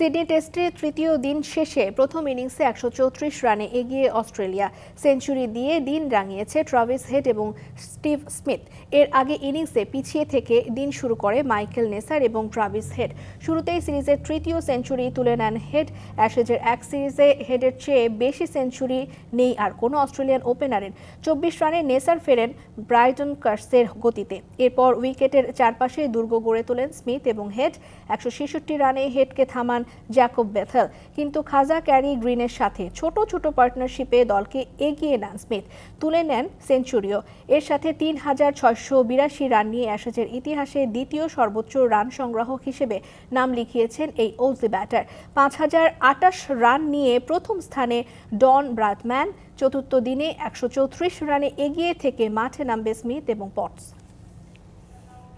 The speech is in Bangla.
সিডনি টেস্টে তৃতীয় দিন শেষে প্রথম ইনিংসে একশো চৌত্রিশ রানে এগিয়ে অস্ট্রেলিয়া সেঞ্চুরি দিয়ে দিন রাঙিয়েছে ট্রাভিস হেড এবং স্টিভ স্মিথ। এর আগে ইনিংসে পিছিয়ে থেকে দিন শুরু করে মাইকেল নেসার এবং ট্রাভিস হেড। শুরুতেই সিরিজের তৃতীয় সেঞ্চুরি তুলে নেন হেড। অ্যাশেজের এক সিরিজে হেডের চেয়ে বেশি সেঞ্চুরি নেই আর কোনো অস্ট্রেলিয়ান ওপেনারের। চব্বিশ রানে নেসার ফেরেন ব্রাইটন কার্সের গতিতে। এরপর উইকেটের চারপাশে দুর্গ গড়ে তোলেন স্মিথ এবং হেড। একশো ছেষট্টি রানে হেডকে থামান জ্যাকব বেথেল। কিন্তু খাজা ক্যারি গ্রিনের সাথে ছোট ছোট পার্টনারশিপে দলকে এগিয়ে নেন স্মিথ। তুলে নেন সেঞ্চুরিও। এর সাথে তিন হাজার ছয়শো বিরাশি রান নিয়ে অ্যাশেজের ইতিহাসে দ্বিতীয় সর্বোচ্চ রান সংগ্রাহক হিসেবে নাম লিখিয়েছেন এই ওজি ব্যাটার। পাঁচ হাজার আটাশ রান নিয়ে প্রথম স্থানে ডন ব্রাডম্যান, চতুর্থ দিনে একশো চৌত্রিশ রানে এগিয়ে থেকে মাঠে নামবে স্মিথ এবং পটস।